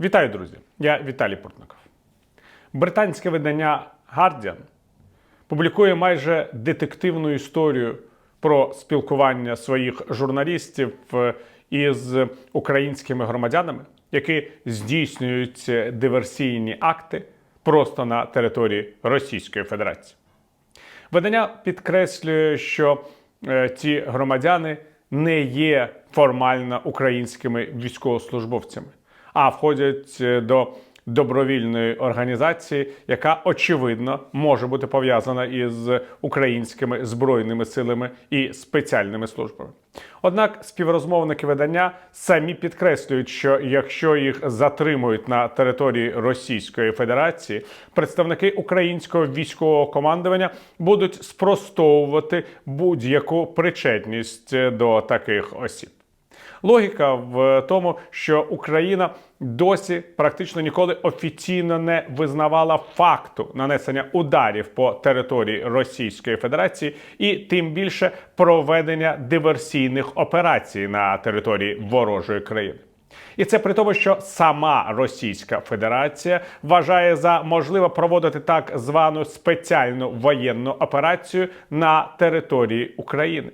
Вітаю, друзі! Я Віталій Портников. Британське видання Guardian публікує майже детективну історію про спілкування своїх журналістів е, із українськими громадянами, які здійснюють диверсійні акти просто на території Російської Федерації. Видання підкреслює, що е, ці громадяни не є формально українськими військовослужбовцями, а входять е, до добровільної організації, яка очевидно може бути пов'язана із українськими збройними силами і спеціальними службами. Однак співрозмовники видання самі підкреслюють, що якщо їх затримують на території Російської Федерації, представники українського військового командування будуть спростовувати будь-яку причетність до таких осіб. Логіка в тому, що Україна досі практично ніколи офіційно не визнавала факту нанесення ударів по території Російської Федерації і тим більше проведення диверсійних операцій на території ворожої країни. І це при тому, що сама Російська Федерація вважає за можливе проводити так звану спеціальну воєнну операцію на території України.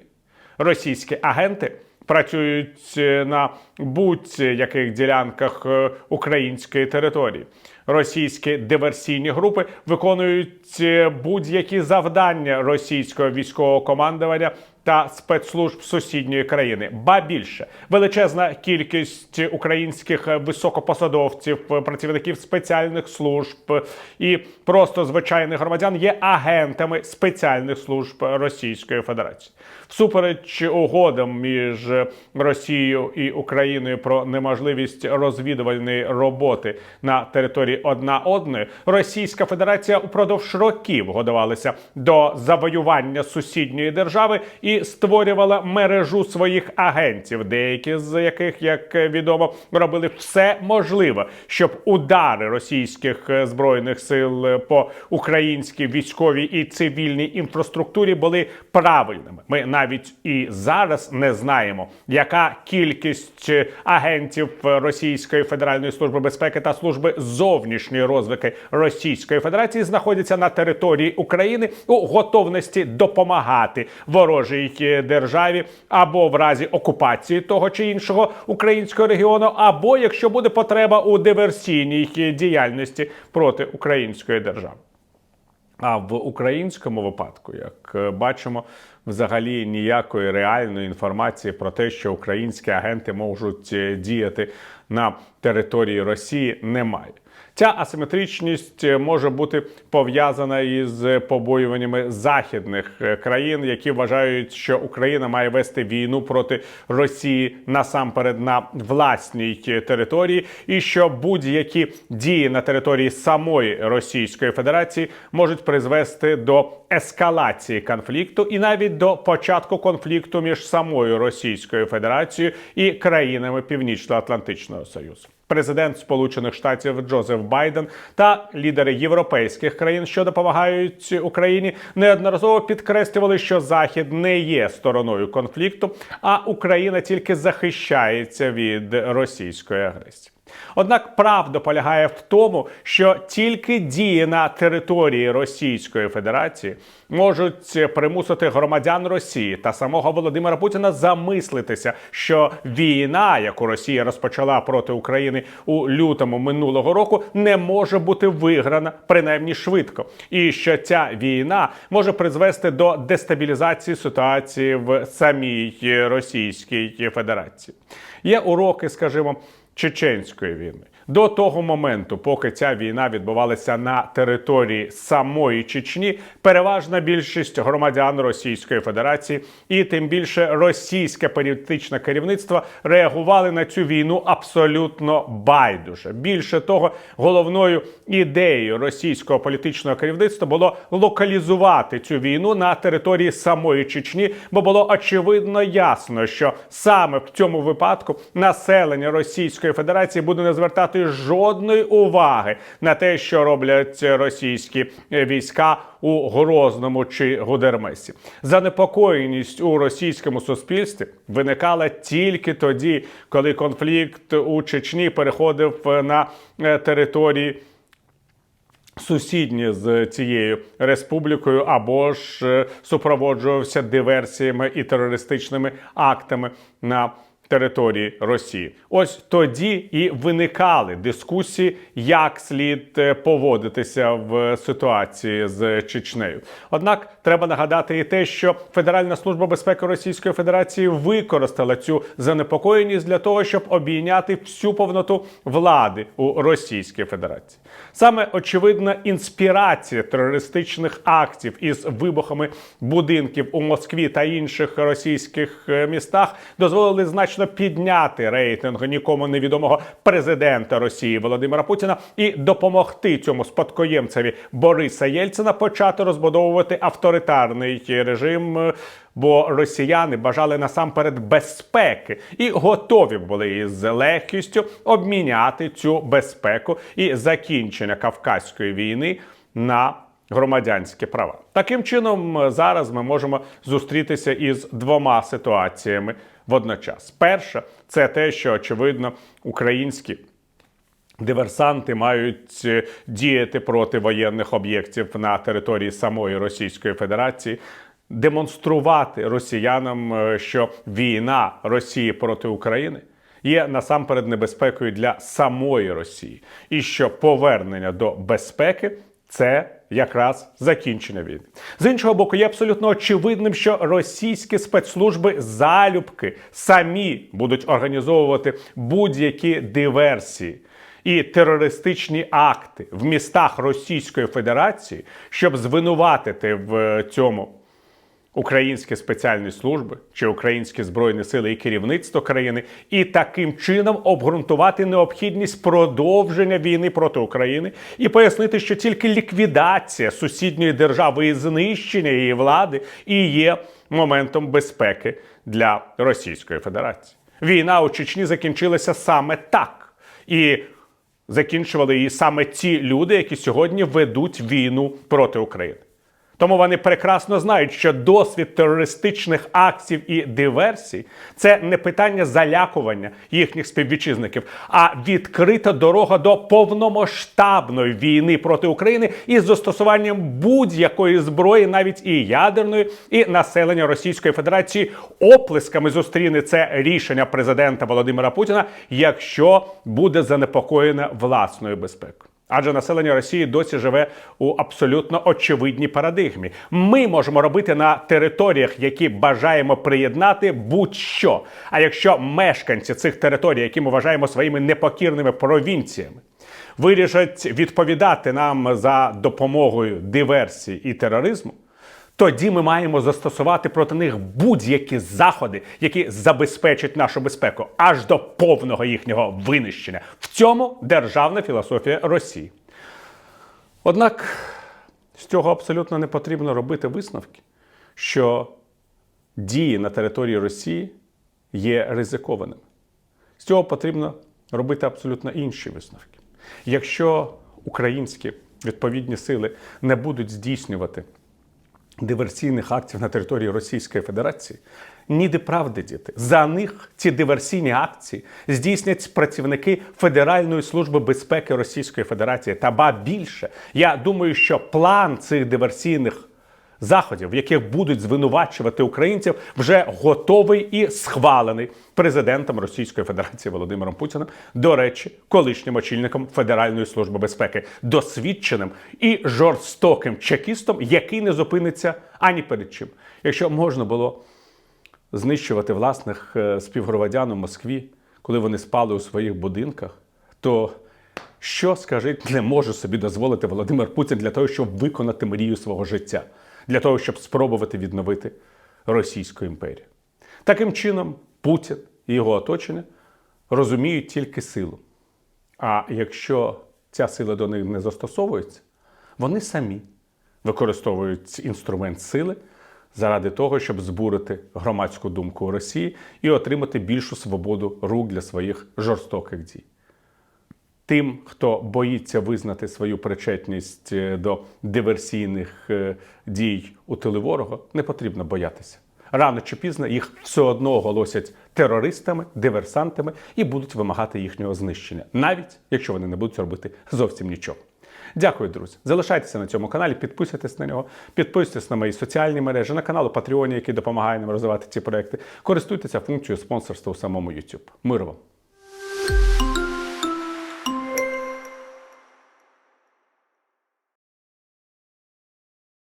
Російські агенти працюють е, на будь-яких ділянках е, української території. Російські диверсійні групи виконують е, будь-які завдання російського військового командування та спецслужб сусідньої країни. Ба більше величезна кількість українських високопосадовців, працівників спеціальних служб і просто звичайних громадян є агентами спеціальних служб Російської Федерації. Всупереч угодам між Росією і Україною про неможливість розвідувальної роботи на території одна одної, Російська Федерація упродовж років годувалася до завоювання сусідньої держави і створювала мережу своїх агентів, деякі з яких, як відомо, робили все можливе, щоб удари російських збройних сил по українській військовій і цивільній інфраструктурі були правильними. Ми навіть і зараз не знаємо, яка кількість агентів Російської Федеральної служби безпеки та служби зовнішньої розвитки Російської Федерації знаходяться на території України у готовності допомагати ворожій державі або в разі окупації того чи іншого українського регіону, або якщо буде потреба у диверсійній діяльності проти української держави. А в українському випадку, як е, бачимо, взагалі ніякої реальної інформації про те, що українські агенти можуть е, діяти на території Росії, немає. Ця асиметричність може бути пов'язана із побоюваннями західних е, країн, які вважають, що Україна має вести війну проти Росії насамперед на власній території, і що будь-які дії на території самої Російської Федерації можуть призвести до ескалації конфлікту і навіть до початку конфлікту між самою Російською Федерацією і країнами Північно-Атлантичного Союзу. Президент Сполучених Штатів Джозеф Байден та лідери європейських країн, що допомагають Україні, неодноразово підкреслювали, що Захід не є стороною конфлікту, а Україна тільки захищається від російської агресії. Однак правда полягає в тому, що тільки дії на території Російської Федерації можуть примусити громадян Росії та самого Володимира Путіна замислитися, що війна, яку Росія розпочала проти України у лютому минулого року, не може бути виграна принаймні швидко, і що ця війна може призвести до дестабілізації ситуації в самій Російській Федерації. Є уроки, скажімо чеченської війни. До того моменту, поки ця війна відбувалася на території самої Чечні, переважна більшість громадян Російської Федерації і тим більше російське політичне керівництво реагували на цю війну абсолютно байдуже. Більше того, головною ідеєю російського політичного керівництва було локалізувати цю війну на території самої Чечні, бо було очевидно ясно, що саме в цьому випадку населення Російської Федерації буде не звертати звертати жодної уваги на те, що роблять російські війська у Грозному чи Гудермесі. Занепокоєність у російському суспільстві виникала тільки тоді, коли конфлікт у Чечні переходив на е, території сусідні з цією республікою або ж е, супроводжувався диверсіями і терористичними актами на території Росії. Ось тоді і виникали дискусії, як слід е, поводитися в ситуації з Чечнею. Однак треба нагадати і те, що Федеральна служба безпеки Російської Федерації використала цю занепокоєність для того, щоб обійняти всю повноту влади у Російській Федерації. Саме очевидна інспірація терористичних актів із вибухами будинків у Москві та інших російських е, містах дозволили значно підняти рейтинг нікому невідомого президента Росії Володимира Путіна і допомогти цьому спадкоємцеві Бориса Єльцина почати розбудовувати авторитарний режим. е, Бо росіяни бажали насамперед безпеки і готові були із легкістю обміняти цю безпеку і закінчення Кавказької війни на громадянські права. Таким чином, е, зараз ми можемо зустрітися із двома ситуаціями водночас. Перша це те, що очевидно українські. Диверсанти мають е, діяти проти воєнних об'єктів на території самої Російської Федерації, демонструвати росіянам, е, що війна Росії проти України є насамперед небезпекою для самої Росії, і що повернення до безпеки це якраз закінчення війни. З іншого боку, є абсолютно очевидним, що російські спецслужби залюбки самі будуть організовувати будь-які диверсії і терористичні акти в містах Російської Федерації, щоб звинуватити в цьому українські спеціальні служби чи українські збройні сили і керівництво країни, і таким чином обґрунтувати необхідність продовження війни проти України і пояснити, що тільки ліквідація сусідньої держави і знищення її влади і є моментом безпеки для Російської Федерації. Війна у Чечні закінчилася саме так. І закінчували її саме ті люди, які сьогодні ведуть війну проти України. Тому вони прекрасно знають, що досвід терористичних актів і диверсій це не питання залякування їхніх співвітчизників, а відкрита дорога до повномасштабної війни проти України із застосуванням будь-якої зброї, навіть і ядерної, і населення Російської Федерації оплесками зустріне це рішення президента Володимира Путіна, якщо буде занепокоєне власною безпекою. Адже населення Росії досі живе у абсолютно очевидній парадигмі. Ми можемо робити на територіях, які бажаємо приєднати, будь-що. А якщо мешканці цих територій, які ми вважаємо своїми непокірними провінціями, вирішать відповідати нам за допомогою диверсії і тероризму, тоді ми маємо застосувати проти них будь-які заходи, які забезпечать нашу безпеку аж до повного їхнього винищення. В цьому державна філософія Росії. Однак з цього абсолютно не потрібно робити висновки, що дії на території Росії є ризикованими. З цього потрібно робити абсолютно інші висновки. Якщо українські відповідні сили не будуть здійснювати диверсійних актів на території Російської Федерації, ніде правди діти. За них ці диверсійні акції здійснять працівники Федеральної служби безпеки Російської Федерації. Та ба більше, я думаю, що план цих диверсійних заходів, в яких будуть звинувачувати українців, вже готовий і схвалений президентом Російської Федерації Володимиром Путіним, до речі, колишнім очільником Федеральної служби безпеки, досвідченим і жорстоким чекістом, який не зупиниться ані перед чим. Якщо можна було знищувати власних е, співгромадян у Москві, коли вони спали у своїх будинках, то що, скажіть, не може собі дозволити Володимир Путін для того, щоб виконати мрію свого життя, для того, щоб спробувати відновити Російську імперію? Таким чином, Путін і його оточення розуміють тільки силу. А якщо ця сила до них не застосовується, вони самі використовують інструмент сили заради того, щоб збурити громадську думку у Росії і отримати більшу свободу рук для своїх жорстоких дій. Тим, хто боїться визнати свою причетність е, до диверсійних е, дій у тили ворога, не потрібно боятися. Рано чи пізно їх все одно оголосять терористами, диверсантами і будуть вимагати їхнього знищення, навіть якщо вони не будуть робити зовсім нічого. Дякую, друзі. Залишайтеся на цьому каналі, підписуйтесь на нього, підписуйтесь на мої соціальні мережі, на канал Патреоні, який допомагає нам розвивати ці проекти. Користуйтеся функцією спонсорства у самому YouTube. Миру вам!